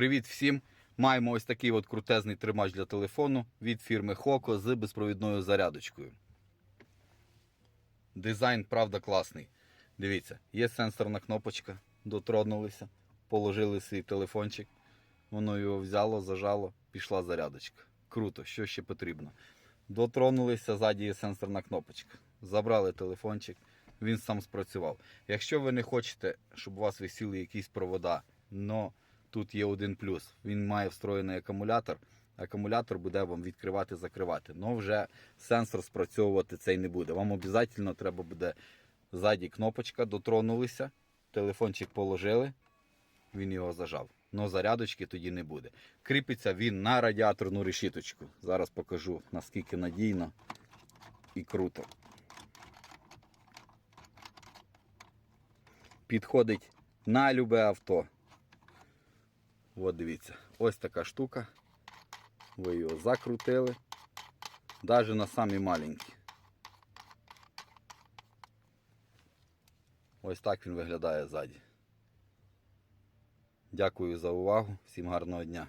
Привіт всім! Маємо ось такий от крутезний тримач для телефону від фірми Хоко з безпровідною зарядочкою. Дизайн, правда, класний. Дивіться, є сенсорна кнопочка, дотронулися, положили свій телефончик, воно його взяло, зажало, пішла зарядочка. Круто, що ще потрібно. Дотронулися, ззаді є сенсорна кнопочка. Забрали телефончик, він сам спрацював. Якщо ви не хочете, щоб у вас висіли якісь провода, но тут є один плюс. Він має встроєний акумулятор. Акумулятор буде вам відкривати, закривати. Но вже сенсор спрацьовувати цей не буде. Вам обов'язково треба буде ззаді кнопочка, дотронулися, телефончик положили, він його зажав. Но зарядочки тоді не буде. Кріпиться він на радіаторну решіточку. Зараз покажу наскільки надійно і круто. Підходить на любе авто. От дивіться, ось така штука. Ви його закрутили. Навіть на самі маленькі. Ось так він виглядає ззаді. Дякую за увагу. Всім гарного дня.